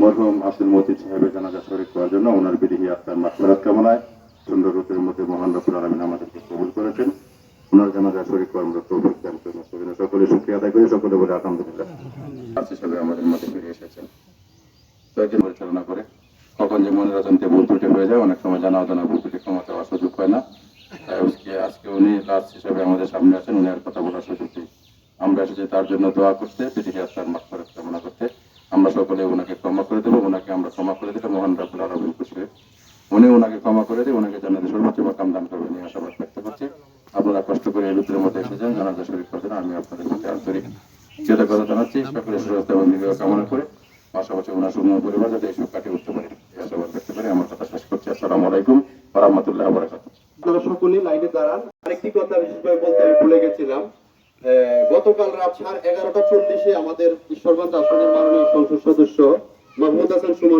মরহুম আসিল মতিন সাহেবের জানাজা শরীর করার জন্য ওনার বিদেহী আত্মার মাত্রাত কামনায় সুন্দর রূপের মধ্যে মহান রব্বুল আলমিন আমাদেরকে কবুল করেছেন। ওনার জানাজা শরীর করার আমরা তৌফিক দান সকলে শুক্রিয়া আদায় করি সকলে বলে আলহামদুলিল্লাহ। আজ হিসাবে আমাদের মধ্যে ফিরে এসেছেন। তো একজন পরিচালনা করে। কখন যে মনের অজান্তে ভুল ত্রুটি হয়ে যায়, অনেক সময় জানা অজানা ভুল ত্রুটি ক্ষমা চাওয়ার সুযোগ হয় না। আজকে উনি লাস্ট হিসাবে আমাদের সামনে আছেন, উনি আর কথা বলার সুযোগ আমরা এসেছি তার জন্য দোয়া করতে পিটিকে আত্মার মাফারত কামনা করতে। আমরা সকলে ওনাকে ক্ষমা করে দেবো, ওনাকে আমরা ক্ষমা করে দিলে মহান রাবুল আলমিন খুশি উনি ওনাকে ক্ষমা করে দিয়ে ওনাকে জানাতে সর্বোচ্চ মাকাম দান করবেন এই আশাবাদ ব্যক্ত করছি। আপনারা কষ্ট করে রুদ্রের মধ্যে এসেছেন জানাজা শরীর করছেন আমি আপনাদের প্রতি আন্তরিক কৃতজ্ঞতা জানাচ্ছি। সকলের সুরক্ষা এবং বিজয় কামনা করে পাশাপাশি ওনার সুন্দর পরিবার যাতে এইসব কাটিয়ে উঠতে পারে, এই আশাবাদ ব্যক্ত করে আমার কথা শেষ করছি। আসসালামু আলাইকুম রহমতুল্লাহ বরাকাতুহ। আপনারা সকলেই লাইনে দাঁড়ান। আরেকটি কথা বিশেষভাবে বলতে আমি ভুলে গেছিলাম। গতকাল রাত সাড়ে এগারোটা চল্লিশে আমাদের ঈশ্বরগঞ্জ আসনের মাননীয় সংসদ সদস্য महोदय सर सुमन